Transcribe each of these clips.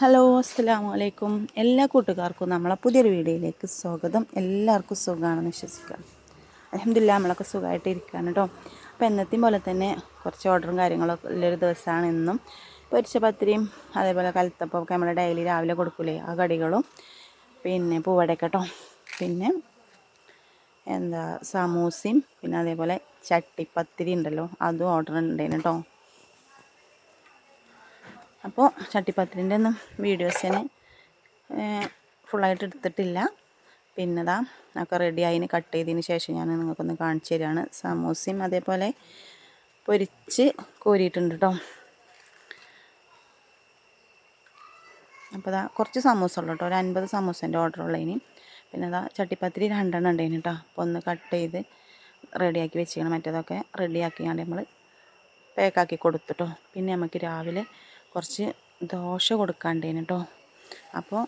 Hello അസ്സാം വലൈക്കും എല്ലാ കൂട്ടുകാർക്കും നമ്മളെ പുതിയൊരു വീഡിയോയിലേക്ക് സ്വാഗതം. എല്ലാവർക്കും സുഖമാണെന്ന് വിശ്വസിക്കാം. അലഹമില്ല നമ്മളൊക്കെ സുഖമായിട്ട് ഇരിക്കുകയാണ് കേട്ടോ അപ്പോൾ എന്നത്തെയും പോലെ തന്നെ കുറച്ച് ഓർഡറും കാര്യങ്ങളൊക്കെ ഉള്ളൊരു ദിവസമാണ് ഇന്നും. പൊരിച്ച പത്തിരിയും അതേപോലെ കലത്തപ്പൊക്കെ നമ്മൾ ഡെയിലി രാവിലെ കൊടുക്കൂലേ ആ കടികളും. പിന്നെ പൂവടക്കട്ടോ കേട്ടോ പിന്നെ എന്താ സമൂസയും പിന്നെ അതേപോലെ ചട്ടി ചട്ടിപ്പത്തിരി ഉണ്ടല്ലോ അതും ഓർഡർ ഉണ്ടായിരുന്നു കേട്ടോ അപ്പോൾ ചട്ടിപ്പത്തിരിന്റെ ഒന്നും വീഡിയോസിന് ഫുള്ളായിട്ട് എടുത്തിട്ടില്ല. പിന്നെ ഇതാ ഒക്കെ റെഡി ആയിന് കട്ട് ചെയ്തതിന് ശേഷം ഞാൻ നിങ്ങൾക്കൊന്ന് കാണിച്ചു തരികയാണ് സമൂസയും അതേപോലെ പൊരിച്ച് കോരിയിട്ടുണ്ട് കേട്ടോ അപ്പോൾ ഇതാ കുറച്ച് സമൂസ ഉള്ളു കേട്ടോ ഒരു അൻപത് സമൂസേന്റെ ഓർഡർ ഉള്ളതിന്. പിന്നെ ഇതാ ചട്ടിപ്പത്തിരി രണ്ടെണ്ണം ഉണ്ടായിന് കേട്ടോ അപ്പോൾ ഒന്ന് കട്ട് ചെയ്ത് റെഡിയാക്കി വെച്ചിരിക്കണം. മറ്റേതൊക്കെ റെഡിയാക്കിയാണ്ട് നമ്മൾ പാക്കാക്കി കൊടുത്തിട്ടോ പിന്നെ നമുക്ക് രാവിലെ കുറച്ച് ദോശ കൊടുക്കാണ്ടേന് കേട്ടോ അപ്പോൾ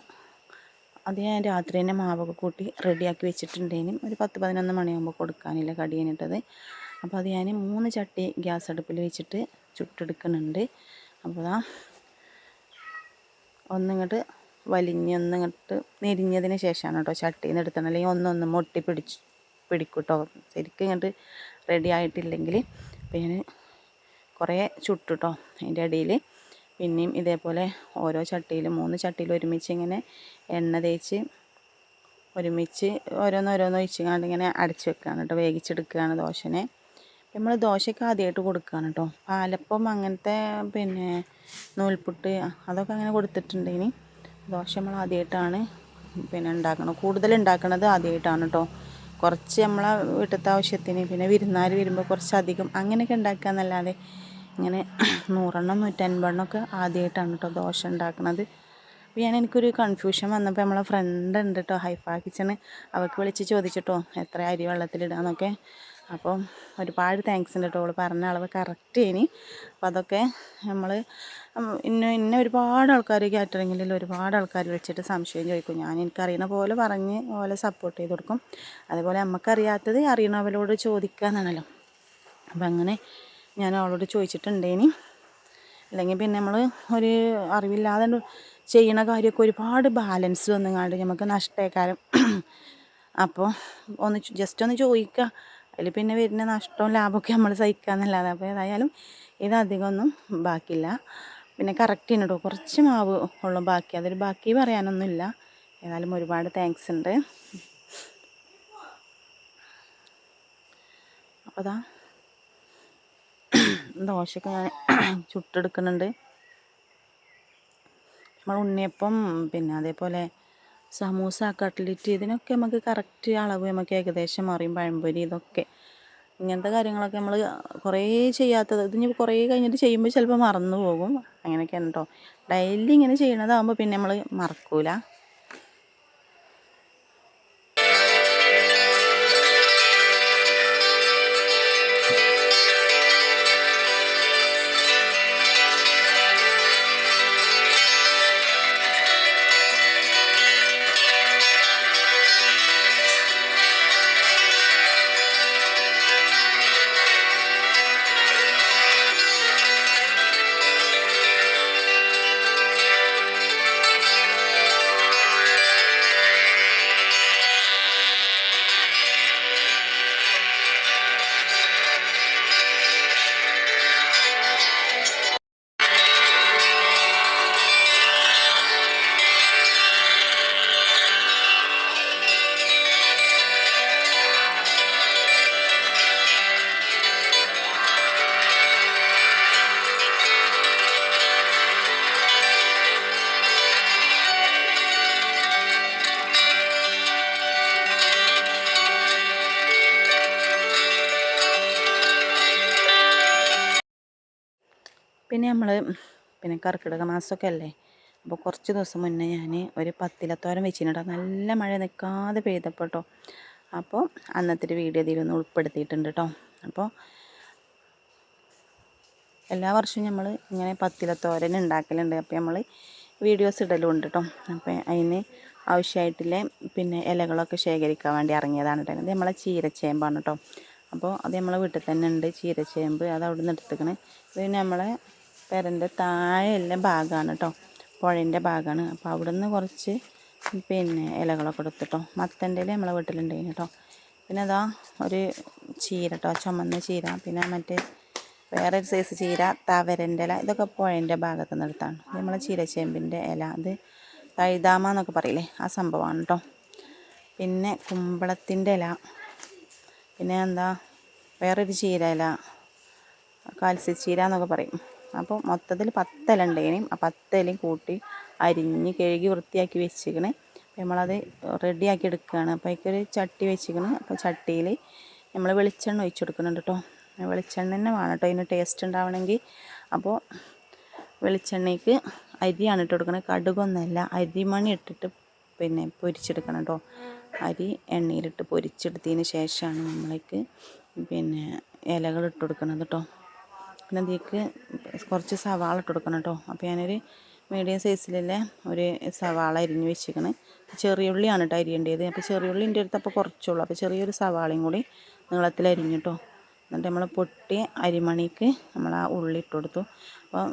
അത് ഞാൻ രാത്രി തന്നെ മാവൊക്കെ കൂട്ടി റെഡിയാക്കി വെച്ചിട്ടുണ്ടേനും. ഒരു പത്ത് പതിനൊന്ന് മണിയാകുമ്പോൾ കൊടുക്കാനില്ല കടി കഴിഞ്ഞിട്ടത് അപ്പോൾ അത് ഞാൻ മൂന്ന് ചട്ടി ഗ്യാസ് അടുപ്പിൽ വെച്ചിട്ട് ചുട്ടെടുക്കുന്നുണ്ട്. അപ്പോൾ ആ ഒന്നിങ്ങോട്ട് വലിഞ്ഞൊന്നിങ്ങോട്ട് നെരിഞ്ഞതിന് ശേഷമാണ് കേട്ടോ ചട്ടിയിൽ നിന്ന് എടുത്തത്. അല്ലെങ്കിൽ ഒന്നൊന്ന് മൊട്ടി പിടിച്ച് പിടിക്കും കേട്ടോ ശരിക്കും ഇങ്ങോട്ട് റെഡി ആയിട്ടില്ലെങ്കിൽ അപ്പോൾ ഞാൻ കുറേ ചുട്ടു കേട്ടോ അതിന്റെ ഇടയിൽ പിന്നെയും ഇതേപോലെ ഓരോ ചട്ടിയിലും മൂന്ന് ചട്ടിയിൽ ഒരുമിച്ച് ഇങ്ങനെ എണ്ണ തേച്ച് ഒരുമിച്ച് ഓരോന്നോരോന്ന് ഒഴിച്ചുകൊണ്ട് ഇങ്ങനെ അടച്ച് വെക്കുകയാണ് കേട്ടോ. വേവിച്ചെടുക്കുകയാണ് ദോശനെ. നമ്മൾ ദോശയ്ക്ക് ആദ്യമായിട്ട് കൊടുക്കുകയാണ് കേട്ടോ. പാലപ്പം അങ്ങനത്തെ പിന്നെ നൂൽപുട്ട് അതൊക്കെ അങ്ങനെ കൊടുത്തിട്ടുണ്ടെങ്കിൽ ദോശ നമ്മൾ ആദ്യമായിട്ടാണ് പിന്നെ ഉണ്ടാക്കണം കൂടുതൽ ഉണ്ടാക്കണത് ആദ്യമായിട്ടാണ് കേട്ടോ. കുറച്ച് നമ്മളെ വീട്ടിലത്തെ ആവശ്യത്തിന് പിന്നെ വിരുന്നാർ വരുമ്പോൾ കുറച്ചധികം അങ്ങനെയൊക്കെ ഉണ്ടാക്കുക എന്നല്ലാതെ ഇങ്ങനെ നൂറെണ്ണം നൂറ്റൻപതെണ്ണം ഒക്കെ ആദ്യമായിട്ടാണ് കേട്ടോ ദോശ ഉണ്ടാക്കുന്നത് അപ്പോൾ ഞാൻ എനിക്കൊരു കൺഫ്യൂഷൻ വന്നപ്പോൾ നമ്മളെ ഫ്രണ്ട് ഉണ്ട് കേട്ടോ ഹൈഫാ കിച്ചണ് അവൾക്ക് വിളിച്ച് ചോദിച്ചിട്ടോ എത്ര അരി വെള്ളത്തിലിടാന്നൊക്കെ അപ്പോൾ ഒരുപാട് താങ്ക്സ് ഉണ്ട് കേട്ടോ അവൾ പറഞ്ഞ അളവ് കറക്റ്റ് ഇനി അപ്പോൾ അതൊക്കെ നമ്മൾ ഇന്ന ഇന്ന ഒരുപാട് ആൾക്കാർ കാറ്ററിങ്ങിൽ ഒരുപാട് ആൾക്കാർ വിളിച്ചിട്ട് സംശയം ചോദിക്കും. ഞാൻ എനിക്കറിയണ പോലെ പറഞ്ഞ് പോലെ സപ്പോർട്ട് ചെയ്ത് കൊടുക്കും. അതുപോലെ നമുക്കറിയാത്തത് അറിയണവരോട് ചോദിക്കുക എന്നാണല്ലോ അപ്പം അങ്ങനെ ഞാൻ അവളോട് ചോദിച്ചിട്ടുണ്ടേനി. അല്ലെങ്കിൽ പിന്നെ നമ്മൾ ഒരു അറിവില്ലാതെ ചെയ്യണ കാര്യമൊക്കെ ഒരുപാട് ബാലൻസ് വന്നുങ്ങാണ്ട് നമുക്ക് നഷ്ടേക്കാരം. അപ്പോൾ ഒന്ന് ജസ്റ്റ് ഒന്ന് ചോദിക്കുക അതിൽ പിന്നെ വരുന്ന നഷ്ടവും ലാഭമൊക്കെ നമ്മൾ സഹിക്കുക എന്നല്ലാതെ. അപ്പോൾ ഏതായാലും ഇത് അധികമൊന്നും ബാക്കിയില്ല. പിന്നെ കറക്റ്റ് കേട്ടോ കുറച്ച് മാവ് ഉള്ളു ബാക്കി. അതൊരു ബാക്കി പറയാനൊന്നുമില്ല. ഏതായാലും ഒരുപാട് താങ്ക്സ് ഉണ്ട്. അപ്പോൾ അതാ ദോശയൊക്കെ ഞാൻ ചുട്ടെടുക്കുന്നുണ്ട്. നമ്മൾ ഉണ്ണിയപ്പം പിന്നെ അതേപോലെ സമൂസ കട്ട്ലറ്റ് ഇതിനൊക്കെ നമുക്ക് കറക്റ്റ് അളവ് നമുക്ക് ഏകദേശം അറിയും പഴംപൊരി ഇതൊക്കെ. ഇങ്ങനത്തെ കാര്യങ്ങളൊക്കെ നമ്മൾ കുറേ ചെയ്യാത്തത് ഇത് ഇനി കുറേ കഴിഞ്ഞിട്ട് ചെയ്യുമ്പോൾ ചിലപ്പോൾ മറന്നു പോകും. അങ്ങനെയൊക്കെയാണ് കേട്ടോ ഡെയിലി ഇങ്ങനെ ചെയ്യണതാകുമ്പോൾ പിന്നെ നമ്മൾ മറക്കൂല. പിന്നെ നമ്മൾ പിന്നെ കർക്കിടക മാസമൊക്കെ അല്ലേ അപ്പോൾ കുറച്ച് ദിവസം മുന്നേ ഞാൻ ഒരു പത്തിലത്തോരം വെച്ചിട്ടുണ്ട് നല്ല മഴ നിൽക്കാതെ പെയ്തപ്പോൾ കേട്ടോ അപ്പോൾ അന്നത്തെ ഒരു വീഡിയോ ഇതിലൊന്ന് ഉൾപ്പെടുത്തിയിട്ടുണ്ട് കേട്ടോ അപ്പോൾ എല്ലാ വർഷവും നമ്മൾ ഇങ്ങനെ പത്തിലത്തോരൻ ഉണ്ടാക്കലുണ്ട് അപ്പോൾ നമ്മൾ വീഡിയോസ് ഇടലുണ്ട് കേട്ടോ അപ്പോൾ അതിന് ആവശ്യമായിട്ടുള്ള പിന്നെ ഇലകളൊക്കെ ശേഖരിക്കാൻ വേണ്ടി ഇറങ്ങിയതാണ് കേട്ടോ ഇത് നമ്മളെ ചീരച്ചേമ്പാണ് കേട്ടോ അപ്പോൾ അത് നമ്മളെ വീട്ടിൽ തന്നെ ഉണ്ട് ചീരച്ചേമ്പ് അത് അവിടെ നിന്ന് എടുത്തേക്കണേ. ഇത് നമ്മളെ പെരന്റെ താഴെയുള്ള ഭാഗമാണ് കേട്ടോ പുഴന്റെ ഭാഗമാണ് അപ്പോൾ അവിടെ നിന്ന് കുറച്ച് പിന്നെ ഇലകളൊക്കെ എടുത്തിട്ടോ മത്തന്റെ ഇല നമ്മളെ വീട്ടിലുണ്ടായിരുന്നു കേട്ടോ പിന്നെ അതാ ഒരു ചീര കേട്ടോ ചുമന്ന ചീര. പിന്നെ മറ്റേ വേറെ ഒരു സൈസ് ചീര തവരന്റെ ഇല. ഇതൊക്കെ പുഴന്റെ ഭാഗത്ത് നിന്ന് എടുത്താണ്. നമ്മളെ ചീരച്ചേമ്പിന്റെ ഇല. അത് തഴുതാമ എന്നൊക്കെ പറയില്ലേ? ആ സംഭവമാണ് കേട്ടോ പിന്നെ കുമ്പളത്തിന്റെ ഇല. പിന്നെ എന്താ? വേറൊരു ചീര ഇല. കാൽസ്യ ചീര എന്നൊക്കെ പറയും. അപ്പോൾ മൊത്തത്തിൽ പത്തല ഉണ്ടേനും ആ പത്തലയും കൂട്ടി അരിഞ്ഞ് കഴുകി വൃത്തിയാക്കി വെച്ചിരിക്കണേ. അപ്പോൾ നമ്മളത് റെഡിയാക്കി എടുക്കുകയാണ്. അപ്പോൾ അതിക്കൊരു ചട്ടി വെച്ചിരിക്കണം. അപ്പോൾ ചട്ടിയിൽ നമ്മൾ വെളിച്ചെണ്ണ ഒഴിച്ച് കൊടുക്കുന്നുണ്ട് കേട്ടോ. വെളിച്ചെണ്ണ തന്നെ വേണം കേട്ടോ. അതിന് ടേസ്റ്റ് ഉണ്ടാവണമെങ്കിൽ. അപ്പോൾ വെളിച്ചെണ്ണയ്ക്ക് അരിയാണ് ഇട്ട് കൊടുക്കുന്നത് കടുകൊന്നല്ല അരിമണി ഇട്ടിട്ട് പിന്നെ പൊരിച്ചെടുക്കണം കേട്ടോ. അരി എണ്ണയിലിട്ട് പൊരിച്ചെടുത്തതിന് ശേഷമാണ് നമ്മളേക്ക് പിന്നെ ഇലകൾ ഇട്ട് കൊടുക്കുന്നത് കേട്ടോ. പിന്നെ അതിലേക്ക് കുറച്ച് സവാള ഇട്ട് കൊടുക്കണം കേട്ടോ. അപ്പോൾ ഞാനൊരു മീഡിയം സൈസിലുള്ള ഒരു സവാള അരിഞ്ഞ് വെച്ചിരിക്കണേ. ചെറിയ ഉള്ളിയാണ് കേട്ടോ അരിയേണ്ടത്. അപ്പോൾ ചെറിയ ഉള്ളി എന്റെ അടുത്ത് അപ്പോൾ കുറച്ചുള്ളൂ. അപ്പോൾ ചെറിയൊരു സവാളയും കൂടി നീളത്തിൽ അരിഞ്ഞു കേട്ടോ. എന്നിട്ട് നമ്മൾ പൊട്ടി അരിമണിക്ക് നമ്മൾ ആ ഉള്ളി ഇട്ട് കൊടുത്തു. അപ്പോൾ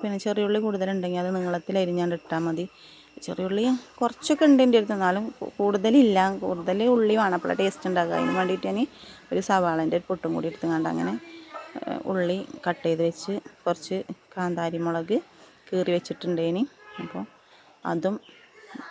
പിന്നെ ചെറിയ ഉള്ളി കൂടുതലുണ്ടെങ്കിൽ അത് നീളത്തിൽ അരിഞ്ഞാണ്ട് ഇട്ടാൽ മതി. ചെറിയ ഉള്ളി കുറച്ചൊക്കെ ഉണ്ട് എന്റെ അടുത്ത്. എന്നാലും കൂടുതലില്ല. കൂടുതൽ ഉള്ളി വേണം അപ്പോൾ ടേസ്റ്റ് ഉണ്ടാകുക അതിന് വേണ്ടിയിട്ട് ഞാൻ ഒരു സവാളന്റെ പൊട്ടും കൂടി എടുത്തുകൊണ്ട് അങ്ങനെ ഉള്ളി കട്ട് ചെയ്ത് വെച്ച് കുറച്ച് കാന്താരി മുളക് കീറി വെച്ചിട്ടുണ്ടേനി അപ്പോൾ അതും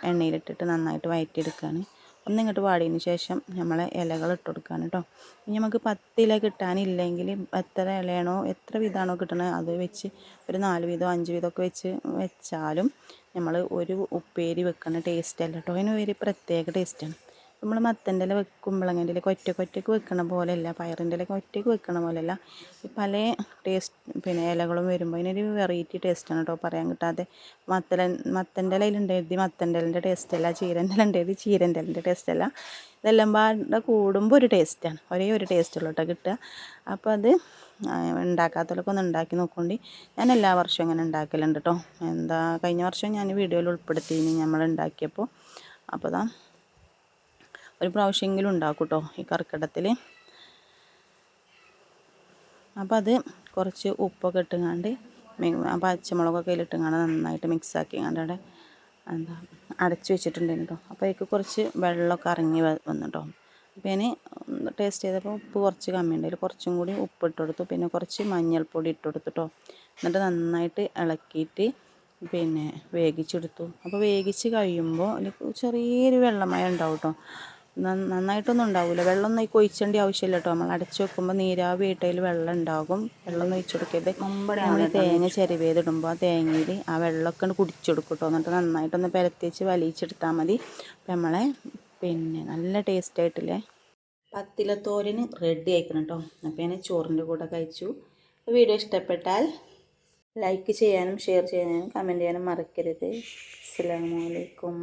എണ്ണയിലിട്ടിട്ട് നന്നായിട്ട് വഴറ്റിയെടുക്കുകയാണ് ഒന്നിങ്ങോട്ട് വാടിയതിന് ശേഷം നമ്മൾ ഇലകൾ ഇട്ട് കൊടുക്കുകയാണ് കേട്ടോ ഇനി നമുക്ക് പത്ത് ഇല കിട്ടാനില്ലെങ്കിൽ എത്ര ഇലയാണോ എത്ര വിധമാണോ കിട്ടണത് അത് വെച്ച് ഒരു നാല് വീതമോ അഞ്ച് വീതമൊക്കെ വെച്ച് വെച്ചാലും നമ്മൾ ഒരു ഉപ്പേരി വെക്കുന്ന ടേസ്റ്റ് അല്ല കേട്ടോ അതിന് ഒരു പ്രത്യേക ടേസ്റ്റാണ് നമ്മൾ മത്തന്റെ ഇല വെക്കുമ്പോഴങ്ങനെ ഇല ഒറ്റയ്ക്ക് ഒറ്റയ്ക്ക് വെക്കണ പോലെയല്ല പയറിന്റെ ഇലയൊക്കെ ഒറ്റയ്ക്ക് വെക്കണ പോലെയല്ല. പല ടേസ്റ്റ് പിന്നെ ഇലകളും വരുമ്പോൾ അതിനൊരു വെറൈറ്റി ടേസ്റ്റാണ് കേട്ടോ പറയാൻ കിട്ടാതെ മത്തല മത്തന്റെ ഇലയിലുണ്ടായത് മത്തന്റെ ഇലന്റെ ടേസ്റ്റ് അല്ല ചീരന്റെ ഇല ഉണ്ടായത് ചീരന്റെ ഇലന്റെ ടേസ്റ്റ് അല്ല ഇതെല്ലാം പാടെ കൂടുമ്പോൾ ഒരു ടേസ്റ്റാണ് ഒരേ ഒരു ടേസ്റ്റ് ഉള്ളൂ കേട്ടോ. കിട്ടുക അപ്പോൾ അത് ഉണ്ടാക്കാത്തവരൊക്കെ ഒന്ന് ഉണ്ടാക്കി നോക്കൊണ്ട്. ഞാൻ എല്ലാ വർഷവും ഇങ്ങനെ ഉണ്ടാക്കലുണ്ട് കേട്ടോ എന്താ കഴിഞ്ഞ വർഷം ഞാൻ വീഡിയോയിൽ ഉൾപ്പെടുത്തി നമ്മൾ ഉണ്ടാക്കിയപ്പോൾ അപ്പോൾ ദാ ഒരു പ്രാവശ്യമെങ്കിലും ഉണ്ടാക്കും കേട്ടോ ഈ കർക്കിടത്തിൽ അപ്പോൾ അത് കുറച്ച് ഉപ്പൊക്കെ ഇട്ടുങ്ങാണ്ട് പച്ചമുളകൊക്കെ അതിലിട്ടുങ്ങാണ്ട് നന്നായിട്ട് മിക്സ് ആക്കിങ്ങാണ്ട് അവിടെ എന്താ അടച്ചു വെച്ചിട്ടുണ്ടായിരുന്നു കേട്ടോ അപ്പോൾ അതിലേക്ക് കുറച്ച് വെള്ളമൊക്കെ ഇറങ്ങി വന്നു കേട്ടോ അപ്പോൾ ഞാൻ ടേസ്റ്റ് ചെയ്തപ്പോൾ ഉപ്പ് കുറച്ച് കമ്മി ഉണ്ടായി കുറച്ചും കൂടി ഉപ്പ് ഇട്ട് കൊടുത്തു. പിന്നെ കുറച്ച് മഞ്ഞൾപ്പൊടി ഇട്ട് കൊടുത്തു കേട്ടോ എന്നിട്ട് നന്നായിട്ട് ഇളക്കിയിട്ട് പിന്നെ വേവിച്ചെടുത്തു. അപ്പോൾ വേവിച്ച് കഴിയുമ്പോൾ അതിൽ ചെറിയൊരു വെള്ളമയം ഉണ്ടാവും കേട്ടോ നന്നായിട്ടൊന്നും ഉണ്ടാവില്ല വെള്ളമൊന്നും അതിൽ ഒഴിച്ചേണ്ട ആവശ്യമില്ല കേട്ടോ നമ്മൾ അടച്ചു വെക്കുമ്പോൾ നീരാവി ഇട്ടതിൽ വെള്ളം ഉണ്ടാകും. വെള്ളമൊന്നും ഒഴിച്ച് കൊടുക്കരുത് നമ്മൾ തേങ്ങ ചെരുവേതിടുമ്പോൾ ആ തേങ്ങയിൽ ആ വെള്ളമൊക്കെ ഒന്ന് കുടിച്ചെടുക്കും കേട്ടോ എന്നിട്ട് നന്നായിട്ടൊന്ന് പരത്തിച്ച് വലിയിച്ചെടുത്താൽ മതി. അപ്പം നമ്മളെ പിന്നെ നല്ല ടേസ്റ്റ് ആയിട്ടില്ലേ? പത്തിലത്തോരന് റെഡി ആയിക്കണം കേട്ടോ അപ്പോൾ ഞാൻ ചോറിന്റെ കൂടെ കഴിച്ചു. വീഡിയോ ഇഷ്ടപ്പെട്ടാൽ ലൈക്ക് ചെയ്യാനും ഷെയർ ചെയ്യാനും കമന്റ് ചെയ്യാനും മറക്കരുത്. അസ്സലാമു അലൈക്കും.